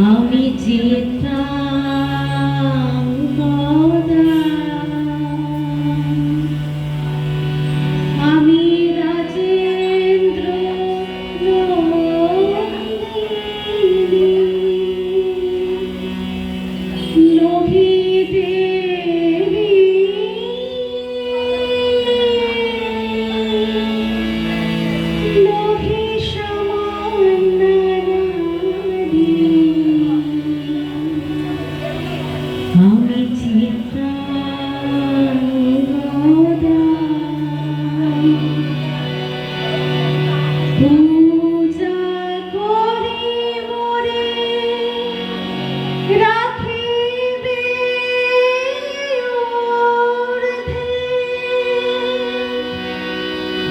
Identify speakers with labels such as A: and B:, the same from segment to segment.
A: আমি যেতাম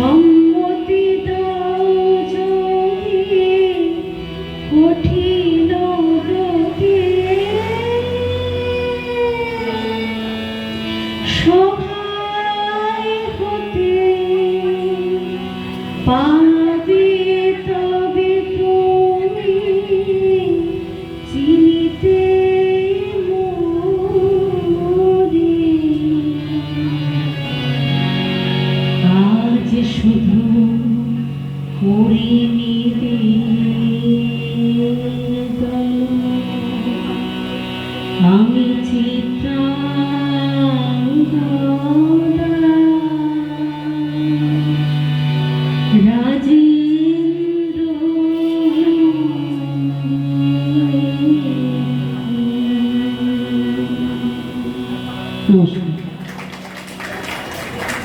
A: সম্মতি দাও যোগী কঠিন ব্রতে সহায় হতে পা শুধু পরিমিতি আমি চিত্রাঙ্গ রাজী